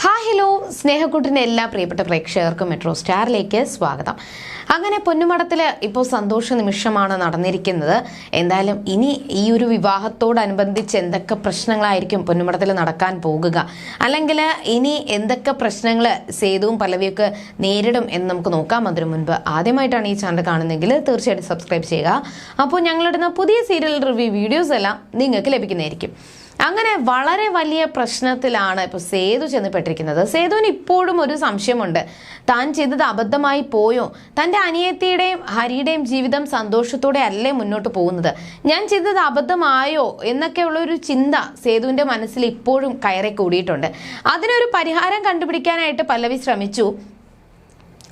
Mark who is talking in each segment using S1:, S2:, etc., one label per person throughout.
S1: Hi hello. സ്നേഹക്കൂട്ടിന്റെ എല്ലാ പ്രിയപ്പെട്ട പ്രേക്ഷകർക്കും മെട്രോ സ്റ്റാറിലേക്ക് സ്വാഗതം. അങ്ങനെ പൊന്നുമടത്തിൽ ഇപ്പോൾ സന്തോഷ നിമിഷമാണ് നടന്നിരിക്കുന്നത്. എന്തായാലും ഇനി ഈ ഒരു വിവാഹത്തോടനുബന്ധിച്ച് എന്തൊക്കെ പ്രശ്നങ്ങളായിരിക്കും പൊന്നുമടത്തിൽ നടക്കാൻ പോകുക? അല്ലെങ്കിൽ ഇനി എന്തൊക്കെ പ്രശ്നങ്ങൾ സേതുവും പല്ലവിയൊക്കെ നേരിടും എന്ന് നമുക്ക് നോക്കാം. അതിനു മുൻപ് ആദ്യമായിട്ടാണ് ഈ ചാനൽ കാണുന്നതെങ്കിൽ തീർച്ചയായിട്ടും സബ്സ്ക്രൈബ് ചെയ്യുക. അപ്പോൾ ഞങ്ങളിടുന്ന പുതിയ സീരിയൽ റിവ്യൂ വീഡിയോസ് എല്ലാം നിങ്ങൾക്ക് ലഭിക്കുന്നതായിരിക്കും. അങ്ങനെ വളരെ വലിയ പ്രശ്നത്തിലാണ് ഇപ്പോൾ സേതു ചെന്നപ്പെട്ടിരിക്കുന്നത് സേതുവിന് ഇപ്പോഴും ഒരു സംശയമുണ്ട്. താൻ ചെയ്തത് അബദ്ധമായി പോയോ? തന്റെ അനിയത്തിയുടെയും ഹരിയുടെയും ജീവിതം സന്തോഷത്തോടെ അല്ലേ മുന്നോട്ട് പോകുന്നത്? ഞാൻ ചെയ്തത് അബദ്ധമായോ? എന്നൊക്കെയുള്ള ഒരു ചിന്ത സേതുവിന്റെ മനസ്സിൽ ഇപ്പോഴും കയറി കൂടിയിട്ടുണ്ട്. അതിനൊരു പരിഹാരം കണ്ടുപിടിക്കാനായിട്ട് പല്ലവി ശ്രമിച്ചു.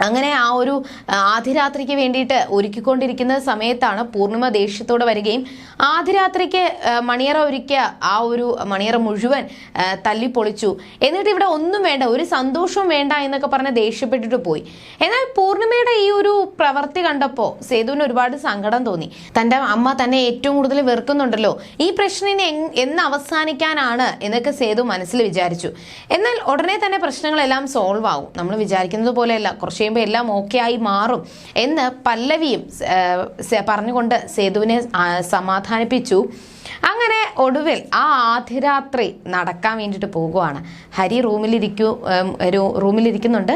S1: അങ്ങനെ ആ ഒരു ആധിരാത്രിക്ക് വേണ്ടിയിട്ട് ഒരുക്കിക്കൊണ്ടിരിക്കുന്ന സമയത്താണ് പൂർണിമ ദേഷ്യത്തോടെ വരികയും ആധിരാത്രിക്ക് മണിയറ ഒരുക്കിയ ആ ഒരു മണിയറ മുഴുവൻ തല്ലി പൊളിച്ചു എന്നിട്ട് ഇവിടെ ഒന്നും വേണ്ട ഒരു സന്തോഷവും വേണ്ട എന്നൊക്കെ പറഞ്ഞ് ദേഷ്യപ്പെട്ടിട്ട് പോയി. എന്നാൽ പൂർണിമയുടെ ഈ ഒരു പ്രവൃത്തി കണ്ടപ്പോൾ സേതുവിന് ഒരുപാട് സങ്കടം തോന്നി. തന്റെ അമ്മ തന്നെ ഏറ്റവും കൂടുതൽ വെറുക്കുന്നുണ്ടല്ലോ. ഈ പ്രശ്നം എന്ന് അവസാനിക്കാനാണ് എന്നൊക്കെ സേതു മനസ്സിൽ വിചാരിച്ചു. എന്നാൽ ഉടനെ തന്നെ പ്രശ്നങ്ങളെല്ലാം സോൾവ് ആവും. നമ്മൾ വിചാരിക്കുന്നത് പോലെയല്ല. കുറച്ച് കഴിയുമ്പോൾ എല്ലാം ഓക്കെ ആയി മാറും എന്ന് പല്ലവിയും പറഞ്ഞുകൊണ്ട് സേതുവിനെ സമാധാനിപ്പിച്ചു. അങ്ങനെ ഒടുവിൽ ആ ആധിരാത്രി നടക്കാൻ വേണ്ടിയിട്ട് പോകുവാണ്. ഹരി റൂമിലിരിക്കൂ റൂമിലിരിക്കുന്നുണ്ട്.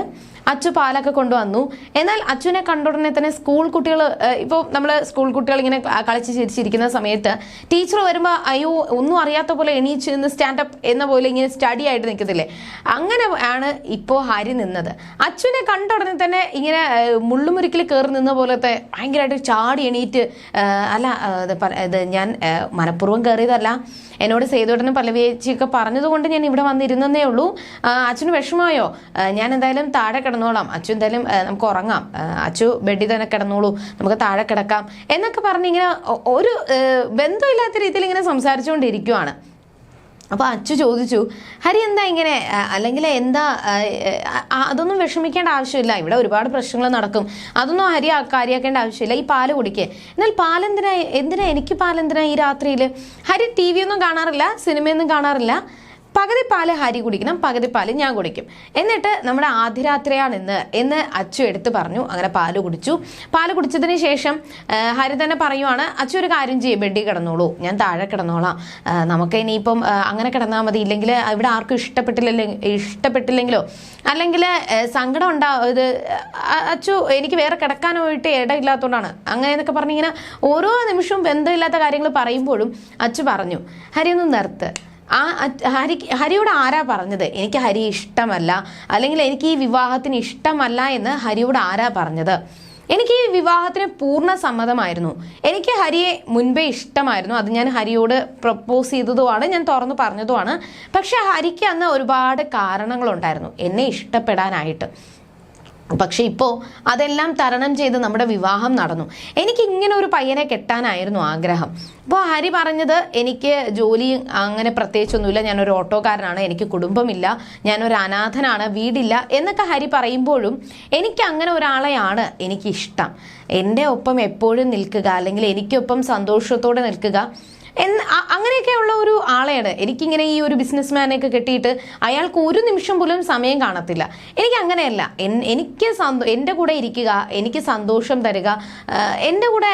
S1: അച്ചു പാലൊക്കെ കൊണ്ടുവന്നു. എന്നാൽ അച്ചുവിനെ കണ്ട ഉടനെ തന്നെ സ്കൂൾ കുട്ടികൾ ഇപ്പോൾ നമ്മൾ സ്കൂൾ കുട്ടികൾ ഇങ്ങനെ കളിച്ച് ചിരിച്ചിരിക്കുന്ന സമയത്ത് ടീച്ചർ വരുമ്പോൾ അയ്യോ ഒന്നും അറിയാത്ത പോലെ എണീച്ച് നിന്ന് സ്റ്റാൻഡപ്പ് എന്ന പോലെ ഇങ്ങനെ സ്റ്റഡി ആയിട്ട് നിൽക്കത്തില്ലേ? അങ്ങനെ ആണ് ഇപ്പോൾ ഹരി നിന്നത്. അച്ചുവിനെ കണ്ട ഉടനെ തന്നെ ഇങ്ങനെ മുള്ളുമുരുക്കിൽ കയറി നിന്ന പോലത്തെ ഭയങ്കരമായിട്ട് ചാടി എണീറ്റ് അല്ല ഇത് ഞാൻ മനഃപൂർവം കയറിയതല്ല എന്നോട് സേതുടനും പല്ലവിയേച്ചിയൊക്കെ പറഞ്ഞതുകൊണ്ട് ഞാൻ ഇവിടെ വന്നിരുന്നേ ഉള്ളൂ. അച്ഛന് വിഷമമായോ? ഞാൻ എന്തായാലും താഴെ കിടന്നോളാം. അച്ചു എന്തായാലും നമുക്ക് ഉറങ്ങാം. അച്ചു ബെഡിൽ തന്നെ കിടന്നോളൂ. നമുക്ക് താഴെ കിടക്കാം. എന്നൊക്കെ പറഞ്ഞ് ഇങ്ങനെ ഒരു ബന്ധമില്ലാത്ത രീതിയിൽ ഇങ്ങനെ സംസാരിച്ചുകൊണ്ടിരിക്കുവാണ്. അപ്പോൾ അച്ചു ചോദിച്ചു ഹരി എന്താ ഇങ്ങനെ? അല്ലെങ്കിൽ എന്താ അതൊന്നും വിഷമിക്കേണ്ട ആവശ്യമില്ല. ഇവിടെ ഒരുപാട് പ്രശ്നങ്ങൾ നടക്കും. അതൊന്നും ഹരി കാര്യമാക്കേണ്ട ആവശ്യമില്ല. ഈ പാൽ കുടിക്കേ. എന്നാൽ പാലെന്തിനാ എന്തിനാ എനിക്ക് പാലെന്തിനാ ഈ രാത്രിയിൽ ഹരി ടി വി ഒന്നും കാണാറില്ല സിനിമയൊന്നും കാണാറില്ല. പകുതി പാൽ ഹരി കുടിക്കണം പകുതി പാൽ ഞാൻ കുടിക്കും. എന്നിട്ട് നമ്മുടെ ആദ്യരാത്രിയാണ് ഇന്ന് എന്ന് അച്ചു എടുത്ത് പറഞ്ഞു. അങ്ങനെ പാൽ കുടിച്ചു. പാൽ കുടിച്ചതിന് ശേഷം ഹരി തന്നെ പറയുവാണ് അച്ചു ഒരു കാര്യം ചെയ്യും ബെഡിൽ കിടന്നോളൂ. ഞാൻ താഴെ കിടന്നോളാം. നമുക്ക് ഇനിയിപ്പം അങ്ങനെ കിടന്നാൽ മതി. ഇല്ലെങ്കിൽ ഇവിടെ ആർക്കും ഇഷ്ടപ്പെട്ടില്ല ഇഷ്ടപ്പെട്ടില്ലെങ്കിലോ? അല്ലെങ്കിൽ സങ്കടം ഉണ്ടാവും ഇത് അച്ചു എനിക്ക് വേറെ കിടക്കാൻ പോയിട്ട് ഇടയില്ലാത്തതുകൊണ്ടാണ് അങ്ങനെ എന്നൊക്കെ പറഞ്ഞിങ്ങനെ ഓരോ നിമിഷവും ബന്ധമില്ലാത്ത കാര്യങ്ങൾ പറയുമ്പോഴും അച്ചു പറഞ്ഞു ഹരി ഒന്ന് നിർത്ത്. ആ ഹരി ഹരിയോട് ആരാ പറഞ്ഞത്? എനിക്ക് ഹരി ഇഷ്ടമല്ല. അല്ലെങ്കിൽ എനിക്ക് ഈ വിവാഹത്തിന് ഇഷ്ടമല്ല എന്ന് ഹരിയോട് ആരാ പറഞ്ഞത്? എനിക്ക് ഈ വിവാഹത്തിന് പൂർണ സമ്മതമായിരുന്നു. എനിക്ക് ഹരിയെ മുൻപേ ഇഷ്ടമായിരുന്നു. അത് ഞാൻ ഹരിയോട് പ്രപ്പോസ് ചെയ്തതുമാണ് ഞാൻ തുറന്നു പറഞ്ഞതുമാണ്. പക്ഷെ ഹരിക്ക് അന്ന് ഒരുപാട് കാരണങ്ങളുണ്ടായിരുന്നു എന്നെ ഇഷ്ടപ്പെടാനായിട്ട്. പക്ഷെ ഇപ്പോൾ അതെല്ലാം തരണം ചെയ്ത് നമ്മുടെ വിവാഹം നടന്നു. എനിക്ക് ഇങ്ങനെ ഒരു പയ്യനെ കെട്ടാനായിരുന്നു ആഗ്രഹം. അപ്പോൾ ഹരി പറഞ്ഞത് എനിക്ക് ജോലി അങ്ങനെ പ്രത്യേകിച്ചൊന്നുമില്ല. ഞാനൊരു ഓട്ടോക്കാരനാണ് എനിക്ക് കുടുംബമില്ല ഞാനൊരു അനാഥനാണ് വീടില്ല എന്നൊക്കെ ഹരി പറയുമ്പോഴും എനിക്ക് അങ്ങനെ ഒരാളെയാണ് എനിക്കിഷ്ടം. എന്റെ ഒപ്പം എപ്പോഴും നിൽക്കുക അല്ലെങ്കിൽ എനിക്കൊപ്പം സന്തോഷത്തോടെ നിൽക്കുക എന്ന് അങ്ങനെയൊക്കെയുള്ള ഒരു ആളെയാണ്. എനിക്കിങ്ങനെ ഈ ഒരു ബിസിനസ്മാനെയൊക്കെ കെട്ടിയിട്ട് അയാൾക്ക് ഒരു നിമിഷം പോലും സമയം കാണത്തില്ല. എനിക്ക് അങ്ങനെയല്ല. എനിക്ക് സന്തോ എന്റെ കൂടെ ഇരിക്കുക എനിക്ക് സന്തോഷം തരിക എന്റെ കൂടെ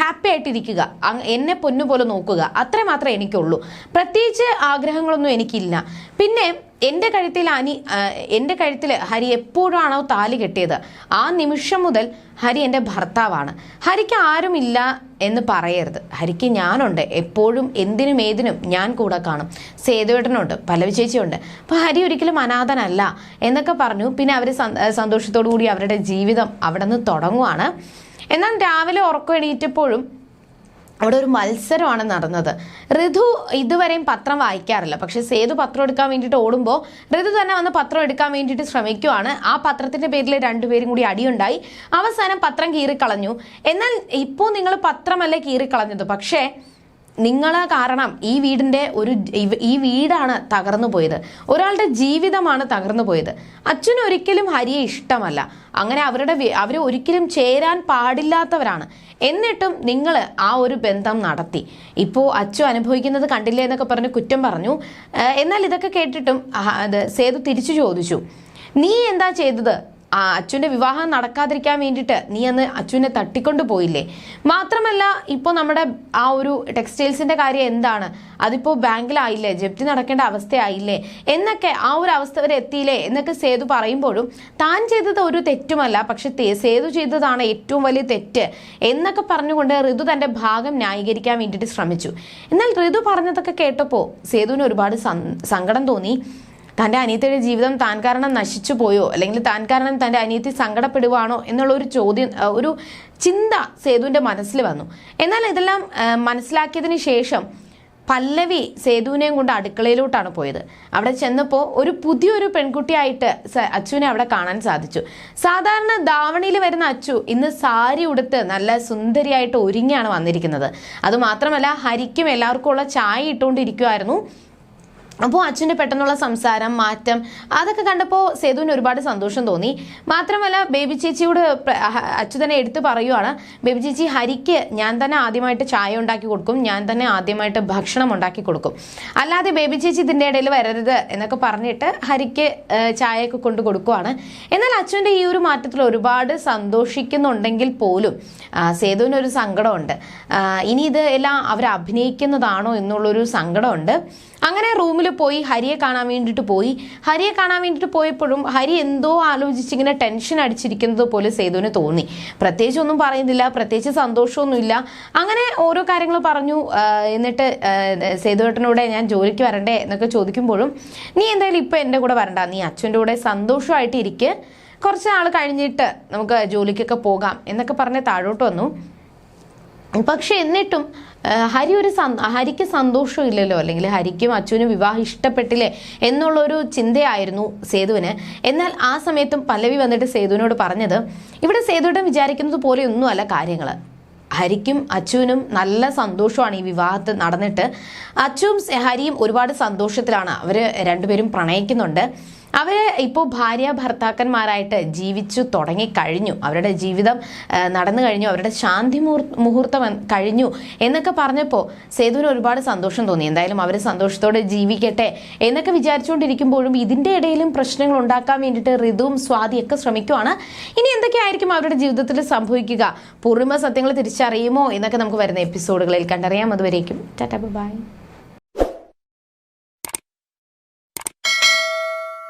S1: ഹാപ്പി ആയിട്ടിരിക്കുക എന്നെ പൊന്നു പോലെ നോക്കുക അത്രേ മാത്രമേ എനിക്കുള്ളൂ. പ്രത്യേകിച്ച് ആഗ്രഹങ്ങളൊന്നും എനിക്കില്ല. പിന്നെ എന്റെ കഴുത്തിൽ അനി എന്റെ കഴുത്തിൽ ഹരി എപ്പോഴാണോ താലി കെട്ടിയത്? ആ നിമിഷം മുതൽ ഹരി എന്റെ ഭർത്താവാണ്. ഹരിക്ക് ആരുമില്ല എന്ന് പറയരുത്. ഹരിക്ക് ഞാനുണ്ട്. എപ്പോഴും എന്തിനും ഏതിനും ഞാൻ കൂടെ കാണും. സേതുവേട്ടനുണ്ട്. പല്ലവി ചേച്ചിയുണ്ട്. അപ്പോൾ ഹരി ഒരിക്കലും അനാഥനല്ല എന്നൊക്കെ പറഞ്ഞു. പിന്നെ അവർ സന്തോഷത്തോടു കൂടി അവരുടെ ജീവിതം അവിടെ നിന്ന് തുടങ്ങുവാണ്. എന്നാൽ രാവിലെ ഉറക്കം എണീറ്റപ്പോഴും അവിടെ ഒരു മത്സരമാണ് നടന്നത്. ഋതു ഇതുവരെയും പത്രം വായിക്കാറില്ല. പക്ഷെ സേതു പത്രം എടുക്കാൻ വേണ്ടിയിട്ട് ഓടുമ്പോൾ ഋതു തന്നെ വന്ന് പത്രം എടുക്കാൻ വേണ്ടിയിട്ട് ശ്രമിക്കുവാണ്. ആ പത്രത്തിന്റെ പേരിൽ രണ്ടുപേരും കൂടി അടിയുണ്ടായി. അവസാനം പത്രം കീറിക്കളഞ്ഞു. എന്നാൽ ഇപ്പോൾ നിങ്ങൾ പത്രമല്ല കീറിക്കളഞ്ഞത്? പക്ഷേ നിങ്ങൾ കാരണം ഈ വീടിന്റെ ഒരു ഈ വീടാണ് തകർന്നു പോയത്. ഒരാളുടെ ജീവിതമാണ് തകർന്നു പോയത്. അച്ഛന് ഒരിക്കലും ഹരിയെ ഇഷ്ടമല്ല. അങ്ങനെ അവരുടെ അവർ ഒരിക്കലും ചേരാൻ പാടില്ലാത്തവരാണ്. എന്നിട്ടും നിങ്ങൾ ആ ഒരു ബന്ധം നടത്തി. ഇപ്പോൾ അച്ചു അനുഭവിക്കുന്നത് കണ്ടില്ലേ എന്നൊക്കെ പറഞ്ഞ് കുറ്റം പറഞ്ഞു. എന്നാൽ ഇതൊക്കെ കേട്ടിട്ടും സേതു തിരിച്ചു ചോദിച്ചു. നീ എന്താ ചെയ്തത്? ആ അച്ഛന്റെ വിവാഹം നടക്കാതിരിക്കാൻ വേണ്ടിയിട്ട് നീ അന്ന് അച്ഛനെ തട്ടിക്കൊണ്ട് പോയില്ലേ? മാത്രമല്ല ഇപ്പോൾ നമ്മുടെ ആ ഒരു ടെക്സ്റ്റൈൽസിന്റെ കാര്യം എന്താണ്? അതിപ്പോൾ ബാങ്കിലായില്ലേ? ജപ്തി നടക്കേണ്ട അവസ്ഥയായില്ലേ? എന്നൊക്കെ ആ ഒരു അവസ്ഥ വരെ എത്തിയില്ലേ? എന്നൊക്കെ സേതു പറയുമ്പോഴും താൻ ചെയ്തത് ഒരു തെറ്റുമല്ല പക്ഷെ സേതു ചെയ്തതാണ് ഏറ്റവും വലിയ തെറ്റ് എന്നൊക്കെ പറഞ്ഞുകൊണ്ട് ഋതു തന്റെ ഭാഗം ന്യായീകരിക്കാൻ വേണ്ടിയിട്ട് ശ്രമിച്ചു. എന്നാൽ ഋതു പറഞ്ഞതൊക്കെ കേട്ടപ്പോൾ സേതുവിന് ഒരുപാട് സങ്കടം തോന്നി. തന്റെ അനിയത്തിയുടെ ജീവിതം താൻ കാരണം നശിച്ചു പോയോ? അല്ലെങ്കിൽ താൻ കാരണം തന്റെ അനിയത്തി സങ്കടപ്പെടുവാണോ എന്നുള്ള ഒരു ചോദ്യം ഒരു ചിന്ത സേതുവിന്റെ മനസ്സിൽ വന്നു. എന്നാൽ ഇതെല്ലാം മനസ്സിലാക്കിയതിന് ശേഷം പല്ലവി സേതുവിനെയും കൊണ്ട് അടുക്കളയിലോട്ടാണ് പോയത്. അവിടെ ചെന്നപ്പോൾ ഒരു പുതിയൊരു പെൺകുട്ടിയായിട്ട് അച്ചുവിനെ അവിടെ കാണാൻ സാധിച്ചു. സാധാരണ ധാവണിയിൽ വരുന്ന അച്ചു ഇന്ന് സാരി ഉടുത്ത് നല്ല സുന്ദരിയായിട്ട് ഒരുങ്ങിയാണ് വന്നിരിക്കുന്നത്. അതുമാത്രമല്ല ഹരിക്കും എല്ലാവർക്കും ഉള്ള ചായ ഇട്ടുകൊണ്ടിരിക്കുമായിരുന്നു അപ്പോൾ അച്ഛന്റെ പെട്ടെന്നുള്ള സംസാരം മാറ്റം അതൊക്കെ കണ്ടപ്പോൾ സേതുവിന് ഒരുപാട് സന്തോഷം തോന്നി. മാത്രമല്ല ബേബി ചേച്ചിയോട് അച്ഛൻ തന്നെ എടുത്തു പറയുവാണ് ബേബി ചേച്ചി ഹരിക്ക് ഞാൻ തന്നെ ആദ്യമായിട്ട് ചായ ഉണ്ടാക്കി കൊടുക്കും ഞാൻ തന്നെ ആദ്യമായിട്ട് ഭക്ഷണം ഉണ്ടാക്കി കൊടുക്കും. അല്ലാതെ ബേബി ചേച്ചി ഇതിന്റെ ഇടയിൽ വരരുത് എന്നൊക്കെ പറഞ്ഞിട്ട് ഹരിക്ക് ചായയൊക്കെ കൊണ്ട് കൊടുക്കുവാണ്. എന്നാൽ അച്ഛന്റെ ഈ ഒരു മാറ്റത്തിൽ ഒരുപാട് സന്തോഷിക്കുന്നുണ്ടെങ്കിൽ പോലും ആ, സേതുവിന് ഒരു സങ്കടമുണ്ട് ഇനി ഇത് എല്ലാം അവർ അഭിനയിക്കുന്നതാണോ എന്നുള്ളൊരു സങ്കടമുണ്ട്. അങ്ങനെ റൂമിൽ പോയി ഹരിയെ കാണാൻ വേണ്ടിയിട്ട് പോയി. ഹരിയെ കാണാൻ വേണ്ടിയിട്ട് പോയപ്പോഴും ഹരി എന്തോ ആലോചിച്ച് ഇങ്ങനെ ടെൻഷൻ അടിച്ചിരിക്കുന്നത് പോലെ സേതുവിന് തോന്നി. പ്രത്യേകിച്ച് ഒന്നും പറയുന്നില്ല പ്രത്യേകിച്ച് സന്തോഷമൊന്നുമില്ല. അങ്ങനെ ഓരോ കാര്യങ്ങൾ പറഞ്ഞു. എന്നിട്ട് സേതുവേട്ടനോടെ ഞാൻ ജോലിക്ക് വരണ്ടേ എന്നൊക്കെ ചോദിക്കുമ്പോഴും നീ എന്തായാലും ഇപ്പം എന്റെ കൂടെ വരണ്ട. നീ അച്ഛന്റെ കൂടെ സന്തോഷമായിട്ട് ഇരിക്കുക കുറച്ച് നാൾ കഴിഞ്ഞിട്ട് നമുക്ക് ജോലിക്കൊക്കെ പോകാം എന്നൊക്കെ പറഞ്ഞ് താഴോട്ട് വന്നു. പക്ഷെ എന്നിട്ടും ഹരി ഒരു ഹരിക്ക് സന്തോഷമില്ലല്ലോ. അല്ലെങ്കിൽ ഹരിക്കും അച്ഛനും വിവാഹം ഇഷ്ടപ്പെട്ടില്ലേ എന്നുള്ളൊരു ചിന്തയായിരുന്നു സേതുവിന്. എന്നാൽ ആ സമയത്തും പല്ലവി വന്നിട്ട് സേതുവിനോട് പറഞ്ഞത് ഇവിടെ സേതുവിടം വിചാരിക്കുന്നത് പോലെയൊന്നുമല്ല കാര്യങ്ങൾ ഹരിക്കും അച്ചുവിനും നല്ല സന്തോഷമാണ് ഈ വിവാഹത്ത് നടന്നിട്ട്. അച്ചുവും ഹരിയും ഒരുപാട് സന്തോഷത്തിലാണ്. അവർ രണ്ടുപേരും പ്രണയിക്കുന്നുണ്ട്. അവർ ഇപ്പോൾ ഭാര്യ ഭർത്താക്കന്മാരായിട്ട് ജീവിച്ചു തുടങ്ങി കഴിഞ്ഞു. അവരുടെ ജീവിതം നടന്നു കഴിഞ്ഞു. അവരുടെ ശാന്തി മുഹൂർത്തം കഴിഞ്ഞു എന്നൊക്കെ പറഞ്ഞപ്പോൾ സേതുവിന് ഒരുപാട് സന്തോഷം തോന്നി. എന്തായാലും അവർ സന്തോഷത്തോടെ ജീവിക്കട്ടെ എന്നൊക്കെ വിചാരിച്ചുകൊണ്ടിരിക്കുമ്പോഴും ഇതിന്റെ ഇടയിലും പ്രശ്നങ്ങൾ ഉണ്ടാക്കാൻ വേണ്ടിയിട്ട് ഋതുവും സ്വാതിയൊക്കെ ശ്രമിക്കുവാണ്. ഇനി എന്തൊക്കെയായിരിക്കും അവരുടെ ജീവിതത്തിൽ സംഭവിക്കുക? പൂർണിമ സത്യങ്ങൾ തിരിച്ചറിയുമോ എന്നൊക്കെ നമുക്ക് വരുന്ന എപ്പിസോഡുകളിൽ കണ്ടറിയാം. അതുവരേക്കും. Tata bye.